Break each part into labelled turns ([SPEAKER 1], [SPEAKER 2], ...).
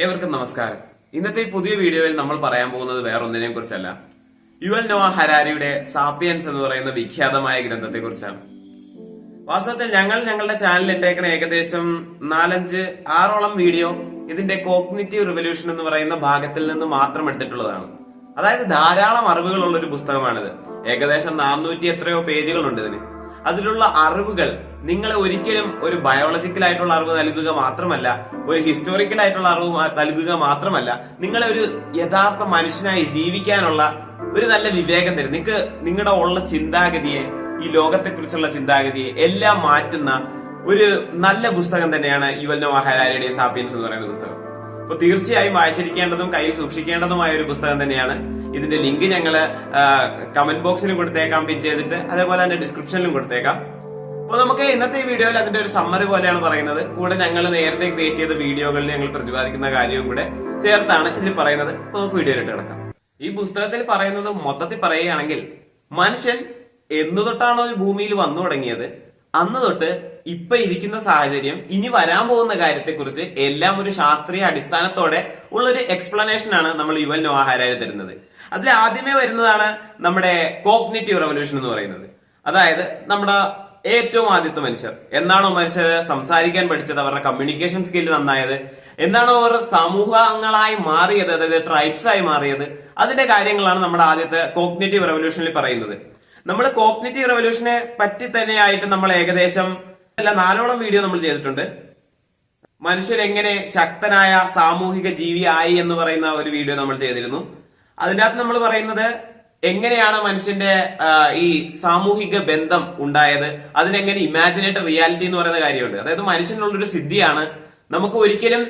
[SPEAKER 1] ഏവർക്കും നമസ്കാരം. ഇന്നത്തെ പുതിയ വീഡിയോയിൽ നമ്മൾ പറയാൻ പോകുന്നത് വേറൊന്നിനെ കുറിച്ചല്ല. യുവൽ നോവ ഹരാരിയുടെ സാപ്പിയൻസ് എന്ന് പറയുന്ന വിഖ്യാതമായ ഗ്രന്ഥത്തെ കുറിച്ചാണ്. വാസ്തവത്തിൽ ഞങ്ങൾ ഞങ്ങളുടെ ചാനലിൽ ഇട്ടേക്കണ ഏകദേശം നാലഞ്ച് ആറോളം വീഡിയോ ഇതിന്റെ കോഗ്നിറ്റീവ് റിവല്യൂഷൻ എന്ന് പറയുന്ന ഭാഗത്തിൽ നിന്ന് മാത്രം എടുത്തിട്ടുള്ളതാണ്. അതായത് ധാരാളം അറിവുകളുള്ള ഒരു പുസ്തകമാണിത്. ഏകദേശം നാനൂറ്റി എത്രയോ പേജുകളുണ്ട് ഇതിന്. അതിലുള്ള അറിവുകൾ നിങ്ങളെ ഒരിക്കലും ഒരു ബയോളജിക്കൽ ആയിട്ടുള്ള അറിവ് നൽകുക മാത്രമല്ല ഒരു ഹിസ്റ്റോറിക്കൽ ആയിട്ടുള്ള അറിവ് നൽകുക മാത്രമല്ല നിങ്ങളെ ഒരു യഥാർത്ഥ മനുഷ്യനായി ജീവിക്കാനുള്ള ഒരു നല്ല വിവേകം തരും. നിങ്ങൾക്ക് നിങ്ങളുടെ ഉള്ള ചിന്താഗതിയെ ഈ ലോകത്തെക്കുറിച്ചുള്ള ചിന്താഗതിയെ എല്ലാം മാറ്റുന്ന ഒരു നല്ല പുസ്തകം തന്നെയാണ് യുവൽ നോവ ഹരാരിയുടെ സാപ്പിയൻസ് എന്ന് പറയുന്ന പുസ്തകം. അപ്പൊ തീർച്ചയായും വായിച്ചിരിക്കേണ്ടതും കയ്യിൽ സൂക്ഷിക്കേണ്ടതുമായ ഒരു പുസ്തകം തന്നെയാണ് ഇതിന്റെ ലിങ്ക് ഞങ്ങൾ കമന്റ് ബോക്സിലും കൊടുത്തേക്കാം പിൻ ചെയ്തിട്ട്. അതേപോലെ തന്നെ ഡിസ്ക്രിപ്ഷനിലും കൊടുത്തേക്കാം. അപ്പൊ നമുക്ക് ഇന്നത്തെ ഈ വീഡിയോയിൽ അതിന്റെ ഒരു സമ്മറി പോലെയാണ് പറയുന്നത്. കൂടെ ഞങ്ങൾ നേരത്തെ ക്രിയേറ്റ് ചെയ്ത വീഡിയോകളിൽ ഞങ്ങൾ പ്രതിപാദിക്കുന്ന കാര്യവും കൂടെ ചേർത്താണ് ഇതിൽ പറയുന്നത്. അപ്പോൾ നമുക്ക് വീഡിയോയിലിട്ട് കിടക്കാം. ഈ പുസ്തകത്തിൽ പറയുന്നത് മൊത്തത്തിൽ പറയുകയാണെങ്കിൽ മനുഷ്യൻ എന്നു തൊട്ടാണോ ഈ ഭൂമിയിൽ വന്നു തുടങ്ങിയത്. അന്ന് തൊട്ട് ഇപ്പൊ ഇരിക്കുന്ന സാഹചര്യം ഇനി വരാൻ പോകുന്ന കാര്യത്തെക്കുറിച്ച് എല്ലാം ഒരു ശാസ്ത്രീയ അടിസ്ഥാനത്തോടെ ഉള്ള ഒരു എക്സ്പ്ലനേഷൻ ആണ് നമ്മൾ യുവൻ നോഹാരായി തരുന്നത്. അതിൽ ആദ്യമേ വരുന്നതാണ് നമ്മുടെ കോഗ്നേറ്റീവ് റവല്യൂഷൻ എന്ന് പറയുന്നത്. അതായത് നമ്മുടെ ഏറ്റവും ആദ്യത്തെ മനുഷ്യർ. എന്നാണോ മനുഷ്യർ സംസാരിക്കാൻ പഠിച്ചത് അവരുടെ കമ്മ്യൂണിക്കേഷൻ സ്കില്ല് നന്നായത് എന്താണോ അവർ സമൂഹങ്ങളായി മാറിയത് അതായത് ട്രൈബ്സ് ആയി മാറിയത്. അതിന്റെ കാര്യങ്ങളാണ് നമ്മുടെ ആദ്യത്തെ കോഗ്നേറ്റീവ് റവല്യൂഷനിൽ പറയുന്നത്. നമ്മൾ കോഗ്നേറ്റീവ് റവല്യൂഷനെ പറ്റി തന്നെയായിട്ട് നമ്മൾ ഏകദേശം അല്ല നാലോളം വീഡിയോ നമ്മൾ ചെയ്തിട്ടുണ്ട്. മനുഷ്യർ എങ്ങനെ ശക്തനായ സാമൂഹിക ജീവി ആയി എന്ന് പറയുന്ന ഒരു വീഡിയോ നമ്മൾ ചെയ്തിരുന്നു. അതിനകത്ത് നമ്മൾ പറയുന്നത് എങ്ങനെയാണ് മനുഷ്യന്റെ ഈ സാമൂഹിക ബന്ധം ഉണ്ടായത് അതിനെങ്ങനെ ഇമാജിനേറ്റ് റിയാലിറ്റി എന്ന് പറയുന്ന കാര്യമുണ്ട്. അതായത് മനുഷ്യനുള്ളൊരു സിദ്ധിയാണ്. നമുക്ക് ഒരിക്കലും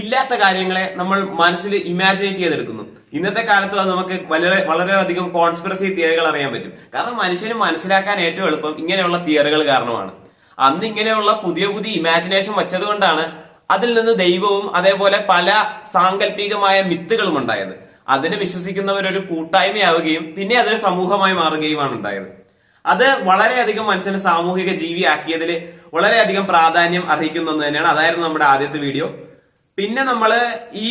[SPEAKER 1] ഇല്ലാത്ത കാര്യങ്ങളെ നമ്മൾ മനസ്സിൽ ഇമാജിനേറ്റ് ചെയ്തെടുക്കുന്നു. ഇന്നത്തെ കാലത്ത് അത് നമുക്ക് വളരെ വളരെയധികം കോൺസ്പിറസി തിയറികൾ അറിയാൻ പറ്റും. കാരണം മനുഷ്യന് മനസ്സിലാക്കാൻ ഏറ്റവും എളുപ്പം ഇങ്ങനെയുള്ള തിയറികൾ കാരണമാണ്. അന്ന് ഇങ്ങനെയുള്ള പുതിയ പുതിയ ഇമാജിനേഷൻ വെച്ചതുകൊണ്ടാണ് അതിൽ നിന്ന് ദൈവവും അതേപോലെ പല സാങ്കല്പികമായ മിത്തുകളും ഉണ്ടായത്. അതിനെ വിശ്വസിക്കുന്നവരൊരു കൂട്ടായ്മയാവുകയും പിന്നെ അതൊരു സമൂഹമായി മാറുകയുമാണ് ഉണ്ടായത്. അത് വളരെയധികം മനുഷ്യനെ സാമൂഹിക ജീവി ആക്കിയതിൽ വളരെയധികം പ്രാധാന്യം അർഹിക്കുന്നു ഒന്ന് തന്നെയാണ്. അതായിരുന്നു നമ്മുടെ ആദ്യത്തെ വീഡിയോ പിന്നെ നമ്മൾ ഈ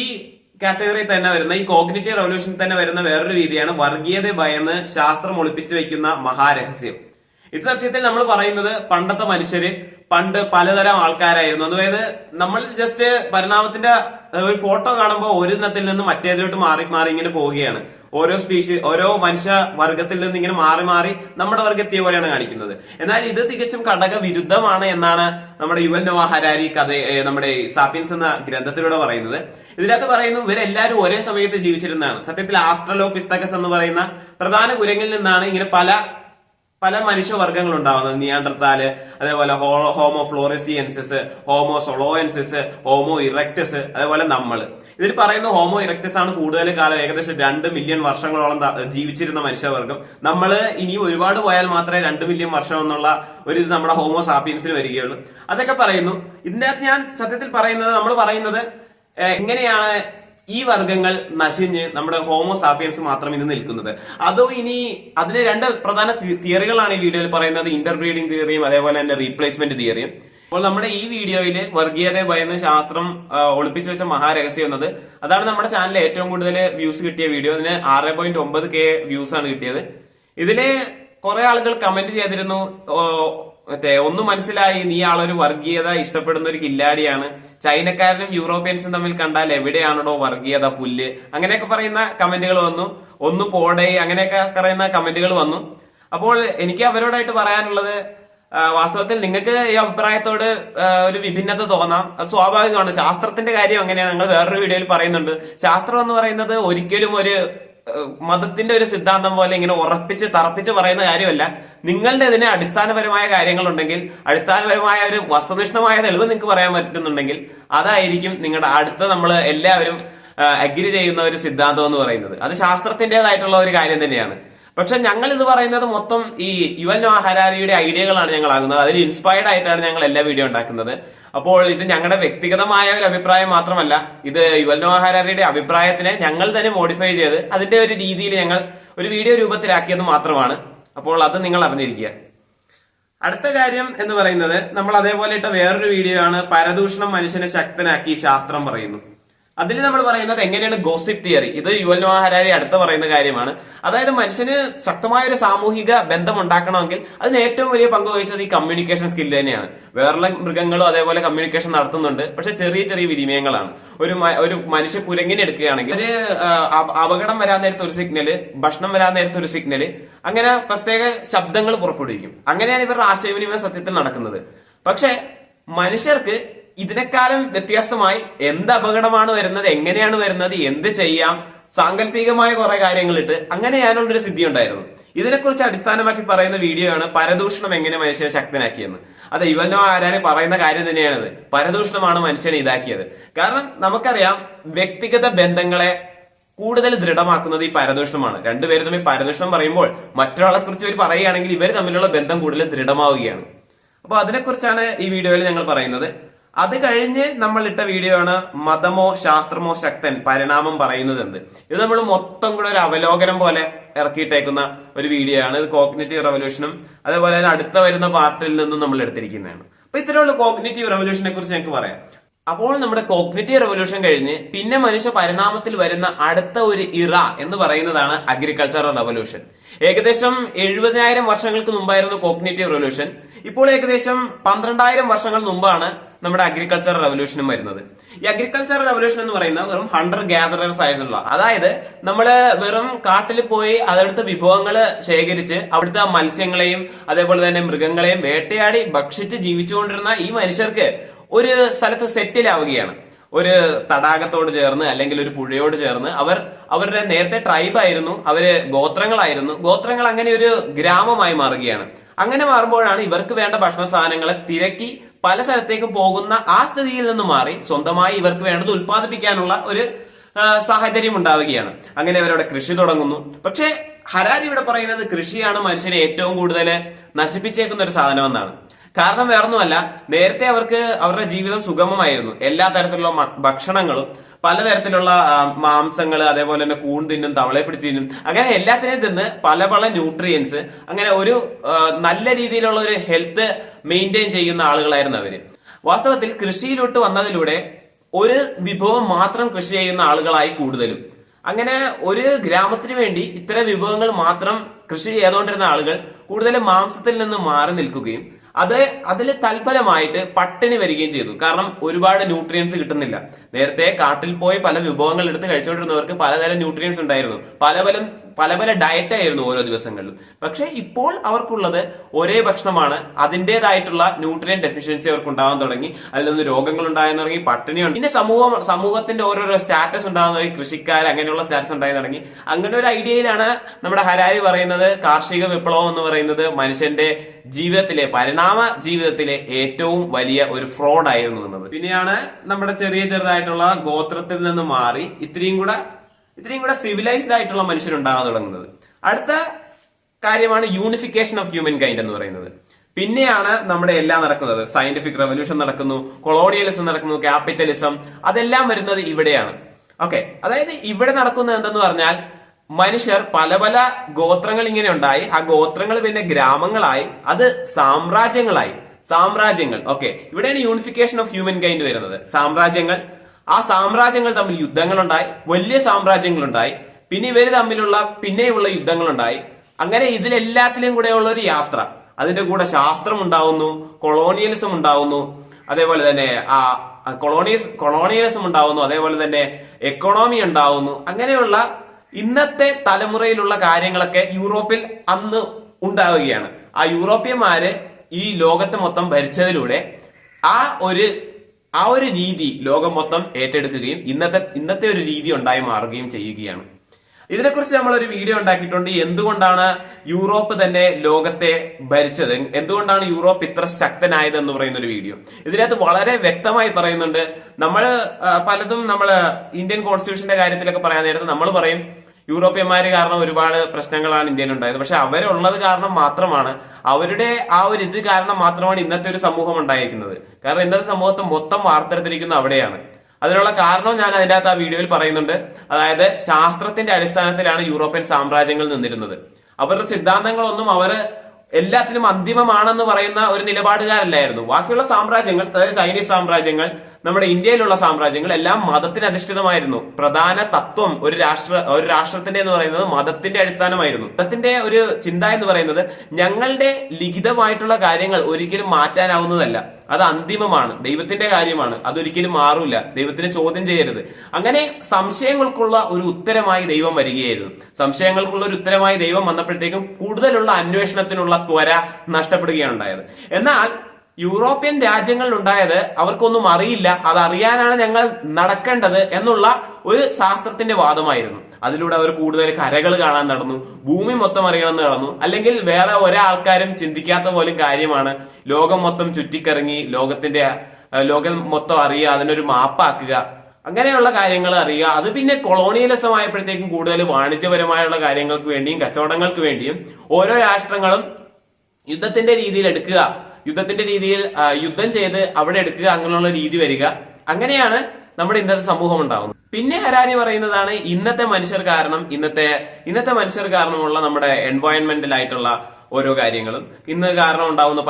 [SPEAKER 1] കാറ്റഗറിയിൽ തന്നെ വരുന്ന ഈ കോഗ്നിറ്റീവ് റവല്യൂഷൻ തന്നെ വരുന്ന വേറൊരു രീതിയാണ് വർഗീയത ഭയന്ന് ശാസ്ത്രം ഒളിപ്പിച്ചു വെക്കുന്ന മഹാരഹസ്യം. ഇത് സത്യത്തിൽ നമ്മൾ പറയുന്നത് പണ്ടത്തെ മനുഷ്യര് പണ്ട് പലതരം ആൾക്കാരായിരുന്നു. അതായത് നമ്മൾ ജസ്റ്റ് പരിണാമത്തിന്റെ ഒരു ഫോട്ടോ കാണുമ്പോൾ ഒരു ഇന്നത്തിൽ നിന്ന് മറ്റേതിലോട്ട് മാറി മാറി ഇങ്ങനെ പോവുകയാണ്. ഓരോ സ്പീഷീസ് ഓരോ മനുഷ്യ വർഗത്തിൽ നിന്ന് ഇങ്ങനെ മാറി മാറി നമ്മുടെ വർഗത്തിയ പോലെയാണ് കാണിക്കുന്നത്. എന്നാൽ ഇത് തികച്ചും ഘടക വിരുദ്ധമാണ് എന്നാണ് നമ്മുടെ യുവൽ നോവ ഹരാരി കഥ നമ്മുടെ സാപ്പിയൻസ് എന്ന ഗ്രന്ഥത്തിലൂടെ പറയുന്നത്. ഇതിനകത്ത് പറയുന്നു ഇവരെല്ലാവരും ഒരേ സമയത്ത് ജീവിച്ചിരുന്നതാണ്. സത്യത്തിൽ ആസ്ട്രലോപിസ്തകസ് എന്ന് പറയുന്ന പ്രധാന കുരങ്ങിൽ നിന്നാണ് ഇങ്ങനെ പല പല മനുഷ്യവർഗങ്ങൾ ഉണ്ടാവുന്നത് നിയാണ്ടർത്താൽ അതേപോലെ Homo floresiensis Homo soloensis Homo erectus അതേപോലെ നമ്മൾ. ഇതിൽ പറയുന്ന ഹോമോ ഇറക്ടസ് ആണ് കൂടുതൽ കാലം ഏകദേശം രണ്ട് മില്യൺ വർഷങ്ങളോളം ജീവിച്ചിരുന്ന മനുഷ്യവർഗം നമ്മൾ ഇനി ഒരുപാട് പോയാൽ മാത്രമേ രണ്ട് മില്യൺ വർഷം എന്നുള്ള ഒരു ഇത് നമ്മുടെ ഹോമോ സാപ്പിയൻസിന് വരികയുള്ളൂ. അതൊക്കെ പറയുന്നു. ഇതിന്റെ അകത്ത് ഞാൻ സത്യത്തിൽ പറയുന്നത് നമ്മൾ പറയുന്നത് എങ്ങനെയാണ് ഈ വർഗങ്ങൾ നശിഞ്ഞ് നമ്മുടെ ഹോമോ സാപ്പിയൻസ് മാത്രം ഇന്ന് നിൽക്കുന്നത്. അതോ ഇനി അതിന് രണ്ട് പ്രധാന തിയറികളാണ് ഈ വീഡിയോയിൽ പറയുന്നത്. ഇന്റർബ്രീഡിംഗ് തിയറിയും അതേപോലെ തന്നെ റീപ്ലേസ്മെന്റ് തിയറിയും അപ്പോൾ നമ്മുടെ ഈ വീഡിയോയിൽ വർഗീയത ഭയന്ന് ശാസ്ത്രം ഒളിപ്പിച്ചു വെച്ച മഹാരഹസ്യം എന്നത് അതാണ് നമ്മുടെ ചാനലിൽ ഏറ്റവും കൂടുതൽ വ്യൂസ് കിട്ടിയ വീഡിയോ അതിന് ആറ് പോയിന്റ് ഒമ്പത് കെ വ്യൂസ് ആണ് കിട്ടിയത്. ഇതിൽ കുറെ ആളുകൾ കമന്റ് ചെയ്തിരുന്നു മറ്റേ ഒന്ന് മനസ്സിലായി. നീ ആളൊരു വർഗീയത ഇഷ്ടപ്പെടുന്ന ഒരു കില്ലാടിയാണ്. ചൈനക്കാരനും യൂറോപ്യൻസും തമ്മിൽ കണ്ടാൽ എവിടെയാണോ വർഗീയത പുല്ല്. അങ്ങനെയൊക്കെ പറയുന്ന കമന്റുകൾ വന്നു. ഒന്ന് പോടേ അങ്ങനെയൊക്കെ പറയുന്ന കമന്റുകൾ വന്നു. അപ്പോൾ എനിക്ക് അവരോടായിട്ട് പറയാനുള്ളത് വാസ്തവത്തിൽ നിങ്ങൾക്ക് ഈ അഭിപ്രായത്തോട് ഒരു വിഭിന്നത തോന്നാം. അത് സ്വാഭാവികമാണ്. ശാസ്ത്രത്തിന്റെ കാര്യം അങ്ങനെയാണ്. ഞങ്ങൾ വേറൊരു വീഡിയോയിൽ പറയുന്നുണ്ട്. ശാസ്ത്രം എന്ന് പറയുന്നത് ഒരിക്കലും ഒരു മതത്തിന്റെ ഒരു സിദ്ധാന്തം പോലെ ഇങ്ങനെ ഉറപ്പിച്ച് തറപ്പിച്ച് പറയുന്ന കാര്യമല്ല. നിങ്ങളുടെ ഇതിന് അടിസ്ഥാനപരമായ കാര്യങ്ങളുണ്ടെങ്കിൽ അടിസ്ഥാനപരമായ ഒരു വസ്തുനിഷ്ഠമായ തെളിവ് നിങ്ങൾക്ക് പറയാൻ പറ്റുന്നുണ്ടെങ്കിൽ അതായിരിക്കും നിങ്ങളുടെ അടുത്ത നമ്മൾ എല്ലാവരും അഗ്രി ചെയ്യുന്ന ഒരു സിദ്ധാന്തം എന്ന് പറയുന്നത്. അത് ശാസ്ത്രത്തിന്റെതായിട്ടുള്ള ഒരു കാര്യം തന്നെയാണ്. പക്ഷെ ഞങ്ങൾ ഇത് പറയുന്നത് മൊത്തം ഈ യുവൻ നോഹ ഹരാരിയുടെ ഐഡിയകളാണ് ഞങ്ങൾ ആകുന്നത്. അതിൽ ഇൻസ്പയർഡ് ആയിട്ടാണ് ഞങ്ങൾ എല്ലാ വീഡിയോ ഉണ്ടാക്കുന്നത്. അപ്പോൾ ഇത് ഞങ്ങളുടെ വ്യക്തിഗതമായ ഒരു അഭിപ്രായം മാത്രമല്ല ഇത് യുവൽ നോഹ ഹരാരിയുടെ അഭിപ്രായത്തിനെ ഞങ്ങൾ തന്നെ മോഡിഫൈ ചെയ്ത് അതിന്റെ ഒരു രീതിയിൽ ഞങ്ങൾ ഒരു വീഡിയോ രൂപത്തിലാക്കിയത് മാത്രമാണ്. അപ്പോൾ അത് നിങ്ങൾ അറിഞ്ഞിരിക്കുക. അടുത്ത കാര്യം എന്ന് പറയുന്നത് നമ്മൾ അതേപോലെ ഇട്ട വേറൊരു വീഡിയോ ആണ് പരദൂഷണം മനുഷ്യനെ ശക്തനാക്കി ശാസ്ത്രം പറയുന്നു. അതിൽ നമ്മൾ പറയുന്നത് എങ്ങനെയാണ് ഗോസിപ്പ് തിയറി ഇത് യു എൻ മഹാരാരി അടുത്ത പറയുന്ന കാര്യമാണ്. അതായത് മനുഷ്യന് ശക്തമായ ഒരു സാമൂഹിക ബന്ധം ഉണ്ടാക്കണമെങ്കിൽ അതിന് ഏറ്റവും വലിയ പങ്ക് വഹിച്ചത് ഈ കമ്മ്യൂണിക്കേഷൻ സ്കില്ല് തന്നെയാണ്. വേറെ മൃഗങ്ങളും അതേപോലെ കമ്മ്യൂണിക്കേഷൻ നടത്തുന്നുണ്ട്. പക്ഷെ ചെറിയ ചെറിയ വിനിമയങ്ങളാണ്. ഒരു ഒരു മനുഷ്യ കുരങ്ങിനെ എടുക്കുകയാണെങ്കിൽ ഒരു അപകടം വരാൻ നേരത്തെ ഒരു സിഗ്നൽ ഭക്ഷണം വരാൻ നേരത്തെ ഒരു സിഗ്നൽ അങ്ങനെ പ്രത്യേക ശബ്ദങ്ങൾ പുറപ്പെടുവിക്കും. അങ്ങനെയാണ് ഇവരുടെ ആശയവിനിമയം സത്യത്തിൽ നടക്കുന്നത്. പക്ഷേ മനുഷ്യർക്ക് ഇതിനെക്കാളും വ്യത്യസ്തമായി എന്ത് അപകടമാണ് വരുന്നത് എങ്ങനെയാണ് വരുന്നത് എന്ത് ചെയ്യാം സാങ്കല്പികമായ കുറെ കാര്യങ്ങളിട്ട് അങ്ങനെ ഞാനുള്ളൊരു സിദ്ധി ഉണ്ടായിരുന്നു. ഇതിനെക്കുറിച്ച് അടിസ്ഥാനമാക്കി പറയുന്ന വീഡിയോ ആണ് പരദൂഷണം എങ്ങനെ മനുഷ്യനെ ശക്തനാക്കിയെന്ന്. അതെ ഇവനോ ആരാനും പറയുന്ന കാര്യം തന്നെയാണത്. പരദൂഷണമാണ് മനുഷ്യനെ ഇതാക്കിയത്. കാരണം നമുക്കറിയാം വ്യക്തിഗത ബന്ധങ്ങളെ കൂടുതൽ ദൃഢമാക്കുന്നത് ഈ പരദൂഷണമാണ്. രണ്ടുപേരും തമ്മിൽ പരദൂഷണം പറയുമ്പോൾ മറ്റൊരാളെ കുറിച്ച് ഇവർ പറയുകയാണെങ്കിൽ ഇവർ തമ്മിലുള്ള ബന്ധം കൂടുതൽ ദൃഢമാവുകയാണ്. അപ്പോൾ അതിനെക്കുറിച്ചാണ് ഈ വീഡിയോയിൽ ഞങ്ങൾ പറയുന്നത്. അത് കഴിഞ്ഞ് നമ്മൾ ഇട്ട വീഡിയോ ആണ് മതമോ ശാസ്ത്രമോ ശക്തൻ പരിണാമം പറയുന്നത് എന്ത് ഇത് നമ്മൾ മൊത്തം കൂടെ ഒരു അവലോകനം പോലെ ഇറക്കിയിട്ടേക്കുന്ന ഒരു വീഡിയോ ആണ്. ഇത് കോഗ്നേറ്റീവ് റവല്യൂഷനും അതേപോലെ തന്നെ അടുത്ത വരുന്ന പാർട്ടിൽ നിന്നും നമ്മൾ എടുത്തിരിക്കുന്നതാണ്. അപ്പൊ ഇത്തരമുള്ള കോഗ്നേറ്റീവ് റവല്യൂഷനെ കുറിച്ച് ഞങ്ങൾക്ക് പറയാം. അപ്പോൾ നമ്മുടെ കോഗ്നേറ്റീവ് റവല്യൂഷൻ കഴിഞ്ഞ് പിന്നെ മനുഷ്യ പരിണാമത്തിൽ വരുന്ന അടുത്ത ഒരു ഇറ എന്ന് പറയുന്നതാണ് അഗ്രികൾച്ചറൽ റവല്യൂഷൻ ഏകദേശം എഴുപതിനായിരം വർഷങ്ങൾക്ക് മുമ്പായിരുന്നു കോഗ്നേറ്റീവ് റവല്യൂഷൻ ഇപ്പോൾ ഏകദേശം പന്ത്രണ്ടായിരം വർഷങ്ങൾ മുമ്പാണ് നമ്മുടെ അഗ്രികൾച്ചർ റെവല്യൂഷനും വരുന്നത്. ഈ അഗ്രികൾച്ചർ റെവല്യൂഷൻ എന്ന് പറയുന്നത് വെറും ഹണ്ടർ ഗ്യാദറേഴ്സ് ആയിട്ടുള്ള അതായത് നമ്മൾ വെറും കാട്ടിൽ പോയി അതെടുത്ത് വിഭവങ്ങൾ ശേഖരിച്ച് അവിടുത്തെ മത്സ്യങ്ങളെയും അതേപോലെ തന്നെ മൃഗങ്ങളെയും വേട്ടയാടി ഭക്ഷിച്ച് ജീവിച്ചുകൊണ്ടിരുന്ന ഈ മനുഷ്യർക്ക് ഒരു സ്ഥലത്ത് സെറ്റിൽ ആവുകയാണ്. ഒരു തടാകത്തോട് ചേർന്ന് അല്ലെങ്കിൽ ഒരു പുഴയോട് ചേർന്ന് അവർ അവരുടെ നേരത്തെ ട്രൈബ് ആയിരുന്നു അവർ ഗോത്രങ്ങളായിരുന്നു. ഗോത്രങ്ങൾ അങ്ങനെ ഒരു ഗ്രാമമായി മാറുകയാണ്. അങ്ങനെ മാറുമ്പോഴാണ് ഇവർക്ക് വേണ്ട ഭക്ഷണ സാധനങ്ങളെ തിരക്കി പല സ്ഥലത്തേക്കും പോകുന്ന ആ സ്ഥിതിയിൽ നിന്ന് മാറി സ്വന്തമായി ഇവർക്ക് വേണ്ടത് ഉൽപ്പാദിപ്പിക്കാനുള്ള ഒരു സാഹചര്യം ഉണ്ടാവുകയാണ്. അങ്ങനെ അവരവിടെ കൃഷി തുടങ്ങുന്നു. പക്ഷേ ഹരാരി ഇവിടെ പറയുന്നത് കൃഷിയാണ് മനുഷ്യനെ ഏറ്റവും കൂടുതൽ നശിപ്പിച്ചേക്കുന്ന ഒരു സാധനമെന്നാണ്. കാരണം വേറൊന്നുമല്ല നേരത്തെ അവർക്ക് അവരുടെ ജീവിതം സുഗമമായിരുന്നു. എല്ലാ തരത്തിലുള്ള ഭക്ഷണങ്ങളും പലതരത്തിലുള്ള മാംസങ്ങൾ അതേപോലെ തന്നെ കൂൺ തിന്നും തവളെ പിടിച്ച് തിന്നും അങ്ങനെ എല്ലാത്തിനെയും തിന്ന് പല പല ന്യൂട്രിയൻസ് അങ്ങനെ ഒരു നല്ല രീതിയിലുള്ള ഒരു ഹെൽത്ത് മെയിന്റെയിൻ ചെയ്യുന്ന ആളുകളായിരുന്നു അവർ. വാസ്തവത്തിൽ കൃഷിയിലോട്ട് വന്നതിലൂടെ ഒരു വിഭവം മാത്രം കൃഷി ചെയ്യുന്ന ആളുകളായി കൂടുതലും. അങ്ങനെ ഒരു ഗ്രാമത്തിന് വേണ്ടി ഇത്തരം വിഭവങ്ങൾ മാത്രം കൃഷി ചെയ്തുകൊണ്ടിരുന്ന ആളുകൾ കൂടുതലും മാംസത്തിൽ നിന്ന് മാറി നിൽക്കുകയും അത് അതിൽ തൽഫലമായിട്ട് പട്ടിണി വരികയും ചെയ്തു. കാരണം ഒരുപാട് ന്യൂട്രിയൻസ് കിട്ടുന്നില്ല. നേരത്തെ കാട്ടിൽ പോയി പല വിഭവങ്ങൾ എടുത്ത് കഴിച്ചുകൊണ്ടിരുന്നവർക്ക് പലതരം ന്യൂട്രിയൻസ് ഉണ്ടായിരുന്നു. പല പല പല പല ഡയറ്റ് ആയിരുന്നു ഓരോ ദിവസങ്ങളിലും. പക്ഷേ ഇപ്പോൾ അവർക്കുള്ളത് ഒരേ ഭക്ഷണമാണ്. അതിന്റെതായിട്ടുള്ള ന്യൂട്രിയൻ ഡെഫിഷ്യൻസി അവർക്ക് ഉണ്ടാകാൻ തുടങ്ങി. അതിൽ നിന്ന് രോഗങ്ങൾ ഉണ്ടാകാൻ തുടങ്ങി പട്ടിണി പിന്നെ സമൂഹം സമൂഹത്തിന്റെ ഓരോരോ സ്റ്റാറ്റസ് ഉണ്ടാകാൻ തുടങ്ങി കൃഷിക്കാർ അങ്ങനെയുള്ള സ്റ്റാറ്റസ് ഉണ്ടായി തുടങ്ങി. അങ്ങനെ ഒരു ഐഡിയയിലാണ് നമ്മുടെ ഹരാരി പറയുന്നത് കാർഷിക വിപ്ലവം എന്ന് പറയുന്നത് മനുഷ്യന്റെ ജീവിതത്തിലെ പരിണാമ ജീവിതത്തിലെ ഏറ്റവും വലിയ ഒരു ഫ്രോഡ് ആയിരുന്നു എന്നത്. പിന്നെയാണ് നമ്മുടെ ചെറിയ ചെറുതായിട്ടുള്ള ഗോത്രത്തിൽ നിന്ന് മാറി ഇത്രയും കൂടെ ഇത്രയും കൂടെ സിവിലൈസ്ഡ് ആയിട്ടുള്ള മനുഷ്യരുണ്ടാകാൻ തുടങ്ങുന്നത്. അടുത്ത കാര്യമാണ് യൂണിഫിക്കേഷൻ ഓഫ് ഹ്യൂമൻ കൈൻഡ് എന്ന് പറയുന്നത്. പിന്നെയാണ് നമ്മുടെ എല്ലാം നടക്കുന്നത്. സയന്റിഫിക് റെവല്യൂഷൻ നടക്കുന്നു കൊളോണിയലിസം നടക്കുന്നു ക്യാപിറ്റലിസം അതെല്ലാം വരുന്നത് ഇവിടെയാണ്. ഓക്കെ അതായത് ഇവിടെ നടക്കുന്നത് എന്തെന്ന് പറഞ്ഞാൽ മനുഷ്യർ പല പല ഗോത്രങ്ങൾ ഇങ്ങനെ ഉണ്ടായി. ആ ഗോത്രങ്ങൾ പിന്നെ ഗ്രാമങ്ങളായി അത് സാമ്രാജ്യങ്ങളായി. സാമ്രാജ്യങ്ങൾ ഓക്കെ ഇവിടെയാണ് യൂണിഫിക്കേഷൻ ഓഫ് ഹ്യൂമൻ കൈൻഡ് വരുന്നത്. സാമ്രാജ്യങ്ങൾ ആ സാമ്രാജ്യങ്ങൾ തമ്മിൽ യുദ്ധങ്ങളുണ്ടായി വലിയ സാമ്രാജ്യങ്ങളുണ്ടായി പിന്നെ ഇവർ തമ്മിലുള്ള പിന്നെയുള്ള യുദ്ധങ്ങളുണ്ടായി. അങ്ങനെ ഇതിലെല്ലാത്തിലും കൂടെയുള്ള ഒരു യാത്ര അതിന്റെ കൂടെ ശാസ്ത്രം ഉണ്ടാവുന്നു കൊളോണിയലിസം ഉണ്ടാവുന്നു അതേപോലെ തന്നെ ആ കൊളോണിയസ് കൊളോണിയലിസം ഉണ്ടാവുന്നു അതേപോലെ തന്നെ എക്കോണോമി ഉണ്ടാവുന്നു. അങ്ങനെയുള്ള ഇന്നത്തെ തലമുറയിലുള്ള കാര്യങ്ങളൊക്കെ യൂറോപ്പിൽ അന്ന് ഉണ്ടാവുകയാണ്. ആ യൂറോപ്യന്മാര് ഈ ലോകത്തെ മൊത്തം ഭരിച്ചതിലൂടെ ആ ഒരു ആ ഒരു രീതി ലോകം മൊത്തം ഏറ്റെടുക്കുകയും ഇന്നത്തെ ഇന്നത്തെ ഒരു രീതി ഉണ്ടായി മാറുകയും ചെയ്യുകയാണ്. ഇതിനെക്കുറിച്ച് നമ്മൾ ഒരു വീഡിയോ ഉണ്ടാക്കിയിട്ടുണ്ട്. എന്തുകൊണ്ടാണ് യൂറോപ്പ് തന്നെ ലോകത്തെ ഭരിച്ചത്? എന്തുകൊണ്ടാണ് യൂറോപ്പ് ഇത്ര ശക്തനായത് എന്ന് പറയുന്ന ഒരു വീഡിയോ. ഇതിനകത്ത് വളരെ വ്യക്തമായി പറയുന്നുണ്ട്. നമ്മൾ പലതും നമ്മൾ ഇന്ത്യൻ കോൺസ്റ്റിറ്റ്യൂഷന്റെ കാര്യത്തിലൊക്കെ പറയാൻ നേരത്തെ നമ്മൾ പറയും യൂറോപ്യന്മാര് കാരണം ഒരുപാട് പ്രശ്നങ്ങളാണ് ഇന്ത്യയിൽ ഉണ്ടായത്. പക്ഷെ അവരുള്ളത് കാരണം മാത്രമാണ്. അവരുടെ ആ ഒരു ഇത് കാരണം മാത്രമാണ് ഇന്നത്തെ ഒരു സമൂഹം ഉണ്ടായിരിക്കുന്നത്. കാരണം ഇന്നത്തെ സമൂഹത്തെ മൊത്തം വാർത്തെടുത്തിരിക്കുന്നത് അവിടെയാണ്. അതിനുള്ള കാരണം ഞാൻ അതിന്റെ അകത്ത് ആ വീഡിയോയിൽ പറയുന്നുണ്ട്. അതായത് ശാസ്ത്രത്തിന്റെ അടിസ്ഥാനത്തിലാണ് യൂറോപ്യൻ സാമ്രാജ്യങ്ങൾ നിന്നിരുന്നത്. അവരുടെ സിദ്ധാന്തങ്ങളൊന്നും അവർ എല്ലാത്തിനും അന്തിമമാണെന്ന് പറയുന്ന ഒരു നിലപാടുകാരല്ലായിരുന്നു. ബാക്കിയുള്ള സാമ്രാജ്യങ്ങൾ അതായത് ചൈനീസ് സാമ്രാജ്യങ്ങൾ നമ്മുടെ ഇന്ത്യയിലുള്ള സാമ്രാജ്യങ്ങൾ എല്ലാം മതത്തിന് അധിഷ്ഠിതമായിരുന്നു. പ്രധാന തത്വം ഒരു രാഷ്ട്ര ഒരു രാഷ്ട്രത്തിന്റെ എന്ന് പറയുന്നത് മതത്തിന്റെ അടിസ്ഥാനമായിരുന്നു. മതത്തിന്റെ ഒരു ചിന്ത എന്ന് പറയുന്നത് ഞങ്ങളുടെ ലിഖിതമായിട്ടുള്ള കാര്യങ്ങൾ ഒരിക്കലും മാറ്റാനാവുന്നതല്ല. അത് അന്തിമമാണ്. ദൈവത്തിന്റെ കാര്യമാണ്. അതൊരിക്കലും മാറൂല. ദൈവത്തിനെ ചോദ്യം ചെയ്യരുത്. അങ്ങനെ സംശയങ്ങൾക്കുള്ള ഒരു ഉത്തരമായി ദൈവം വരികയായിരുന്നു. സംശയങ്ങൾക്കുള്ള ഒരു ഉത്തരമായി ദൈവം വന്നപ്പോഴത്തേക്കും കൂടുതലുള്ള അന്വേഷണത്തിനുള്ള ത്വര നഷ്ടപ്പെടുകയാണ് ഉണ്ടായത്. എന്നാൽ യൂറോപ്യൻ രാജ്യങ്ങളിൽ ഉണ്ടായത് അവർക്കൊന്നും അറിയില്ല. അത് അറിയാനാണ് ഞങ്ങൾ നടക്കേണ്ടത് എന്നുള്ള ഒരു ശാസ്ത്രത്തിന്റെ വാദമായിരുന്നു. അതിലൂടെ അവർ കൂടുതൽ കരകൾ കാണാൻ നടന്നു. ഭൂമി മൊത്തം അറിയണമെന്ന് നടന്നു. അല്ലെങ്കിൽ വേറെ ഒരാൾക്കാരും ചിന്തിക്കാത്ത പോലും കാര്യമാണ്. ലോകം മൊത്തം ചുറ്റിക്കറങ്ങി ലോകത്തിന്റെ ലോകം മൊത്തം അറിയുക അതിനൊരു മാപ്പാക്കുക. അങ്ങനെയുള്ള കാര്യങ്ങൾ അറിയുക. അത് പിന്നെ കൊളോണിയലിസം ആയപ്പോഴത്തേക്കും കൂടുതൽ വാണിജ്യപരമായുള്ള കാര്യങ്ങൾക്ക് വേണ്ടിയും കച്ചവടങ്ങൾക്ക് വേണ്ടിയും ഓരോ രാഷ്ട്രങ്ങളും യുദ്ധത്തിന്റെ രീതിയിൽ എടുക്കുക. യുദ്ധത്തിന്റെ രീതിയിൽ യുദ്ധം ചെയ്ത് അവിടെ എടുക്കുക അങ്ങനെയുള്ള രീതി വരിക. അങ്ങനെയാണ് നമ്മുടെ ഇന്നത്തെ സമൂഹം ഉണ്ടാകുന്നത് പിന്നെ ഹരാരി പറയുന്നതാണ് ഇന്നത്തെ മനുഷ്യർ കാരണം ഇന്നത്തെ ഇന്നത്തെ മനുഷ്യർ കാരണമുള്ള നമ്മുടെ എൻവയോൺമെന്റലായിട്ടുള്ള ഓരോ കാര്യങ്ങളും ഇന്ന് കാരണം ഉണ്ടാകുന്ന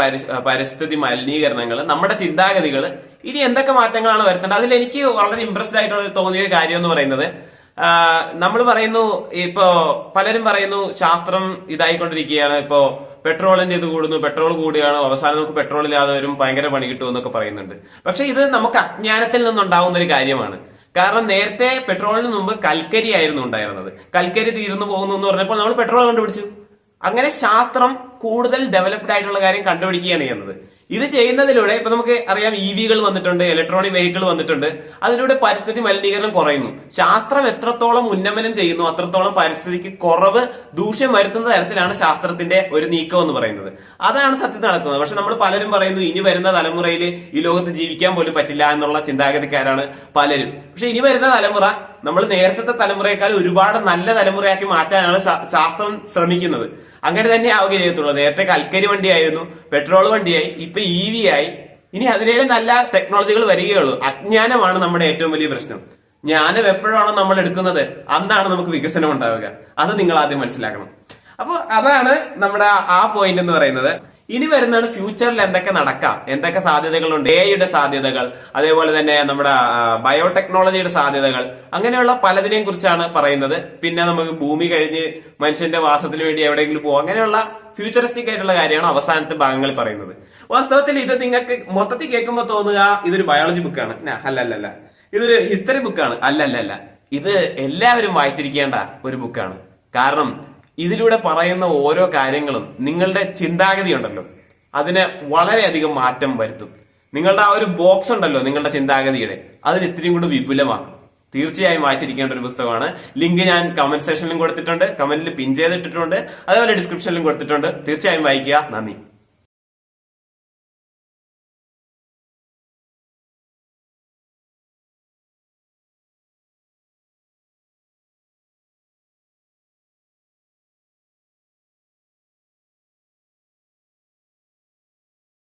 [SPEAKER 1] പരിസ്ഥിതി മലിനീകരണങ്ങൾ നമ്മുടെ ചിന്താഗതികൾ ഇനി എന്തൊക്കെ മാറ്റങ്ങളാണ് വരുത്തേണ്ടത്? അതിൽ എനിക്ക് വളരെ ഇമ്പ്രസ്ഡ് ആയിട്ടുള്ള തോന്നിയ ഒരു കാര്യം എന്ന് പറയുന്നത് നമ്മൾ പറയുന്നു ഇപ്പോ പലരും പറയുന്നു ശാസ്ത്രം ഇതായിക്കൊണ്ടിരിക്കുകയാണ്. ഇപ്പോ പെട്രോളിന്റെ ഇത് കൂടുന്നു പെട്രോൾ കൂടുകയാണ് അവസാനം നമുക്ക് പെട്രോൾ ഇല്ലാതെ വരും ഭയങ്കര പണി കിട്ടും എന്നൊക്കെ പറയുന്നുണ്ട്. പക്ഷെ ഇത് നമുക്ക് അജ്ഞാനത്തിൽ നിന്നുണ്ടാവുന്ന ഒരു കാര്യമാണ്. കാരണം നേരത്തെ പെട്രോളിന് മുമ്പ് കൽക്കരി ആയിരുന്നു ഉണ്ടായിരുന്നത്. കൽക്കരി തീർന്നു പോകുന്നു എന്ന് പറഞ്ഞപ്പോൾ നമ്മൾ പെട്രോൾ കണ്ടുപിടിച്ചു. അങ്ങനെ ശാസ്ത്രം കൂടുതൽ ഡെവലപ്ഡ് ആയിട്ടുള്ള കാര്യം കണ്ടുപിടിക്കുകയാണ് ചെയ്യുന്നത്. ഇത് ചെയ്യുന്നതിലൂടെ ഇപ്പൊ നമുക്ക് അറിയാം ഇ വികൾ വന്നിട്ടുണ്ട് ഇലക്ട്രോണിക് വെഹിക്കിൾ വന്നിട്ടുണ്ട്. അതിലൂടെ പരിസ്ഥിതി മലിനീകരണം കുറയുന്നു. ശാസ്ത്രം എത്രത്തോളം ഉന്നമനം ചെയ്യുന്നു അത്രത്തോളം പരിസ്ഥിതിക്ക് കുറവ് ദൂഷ്യം വരുത്തുന്ന തരത്തിലാണ് ശാസ്ത്രത്തിന്റെ ഒരു നീക്കം എന്ന് പറയുന്നത്. അതാണ് സത്യത്തിൽ നടക്കുന്നത്. പക്ഷെ നമ്മൾ പലരും പറയുന്നു ഇനി വരുന്ന തലമുറയിൽ ഈ ലോകത്ത് ജീവിക്കാൻ പോലും പറ്റില്ല എന്നുള്ള ചിന്താഗതിക്കാരാണ് പലരും. പക്ഷെ ഇനി വരുന്ന തലമുറ നമ്മൾ നേരത്തെ തലമുറയേക്കാൾ ഒരുപാട് നല്ല തലമുറയാക്കി മാറ്റാനാണ് ശാസ്ത്രം ശ്രമിക്കുന്നത്. അങ്ങനെ തന്നെ ആവുകയും ചെയ്യത്തുള്ളൂ. നേരത്തെ കൽക്കരി വണ്ടിയായിരുന്നു പെട്രോൾ വണ്ടിയായി ഇപ്പൊ ഇ വി ആയി. ഇനി അതിനേലും നല്ല ടെക്നോളജികൾ വരികയുള്ളൂ. അജ്ഞാനമാണ് നമ്മുടെ ഏറ്റവും വലിയ പ്രശ്നം. ജ്ഞാനം എപ്പോഴാണോ നമ്മൾ എടുക്കുന്നത് അന്നാണ് നമുക്ക് വികസനം ഉണ്ടാവുക. അത് നിങ്ങൾ ആദ്യം മനസ്സിലാക്കണം. അപ്പോൾ അതാണ് നമ്മുടെ ആ പോയിന്റ് എന്ന് പറയുന്നത്. ഇനി വരുന്നതാണ് ഫ്യൂച്ചറിൽ എന്തൊക്കെ നടക്കാം? എന്തൊക്കെ സാധ്യതകളുണ്ട്? എ ഐയുടെ സാധ്യതകൾ അതേപോലെ തന്നെ നമ്മുടെ ബയോടെക്നോളജിയുടെ സാധ്യതകൾ അങ്ങനെയുള്ള പലതിനെയും കുറിച്ചാണ് പറയുന്നത്. പിന്നെ നമുക്ക് ഭൂമി കഴിഞ്ഞ് മനുഷ്യന്റെ വാസത്തിന് വേണ്ടി എവിടെയെങ്കിലും പോകും അങ്ങനെയുള്ള ഫ്യൂച്ചറിസ്റ്റിക് ആയിട്ടുള്ള കാര്യമാണ് അവസാനത്തെ ഭാഗങ്ങളിൽ പറയുന്നത്. വാസ്തവത്തിൽ ഇത് നിങ്ങൾക്ക് മൊത്തത്തിൽ കേൾക്കുമ്പോൾ തോന്നുക ഇതൊരു ബയോളജി ബുക്കാണ് അല്ലല്ലല്ല. ഇതൊരു ഹിസ്റ്ററി ബുക്കാണ് അല്ലല്ലല്ല. ഇത് എല്ലാവരും വായിച്ചിരിക്കേണ്ട ഒരു ബുക്കാണ് കാരണം ഇതിലൂടെ പറയുന്ന ഓരോ കാര്യങ്ങളും നിങ്ങളുടെ ചിന്താഗതി ഉണ്ടല്ലോ അതിന് വളരെയധികം മാറ്റം വരുത്തും. നിങ്ങളുടെ ആ ഒരു ബോക്സ് ഉണ്ടല്ലോ നിങ്ങളുടെ ചിന്താഗതിയുടെ. അതിന് ഇത്രയും കൂടി വിപുലമാക്കും. തീർച്ചയായും വായിച്ചിരിക്കേണ്ട ഒരു പുസ്തകമാണ്. ലിങ്ക് ഞാൻ കമന്റ് സെക്ഷനിലും കൊടുത്തിട്ടുണ്ട്. കമന്റിൽ പിൻ ചെയ്തിട്ടിട്ടുണ്ട്. അതുപോലെ ഡിസ്ക്രിപ്ഷനിലും കൊടുത്തിട്ടുണ്ട്. തീർച്ചയായും വായിക്കുക. നന്ദി.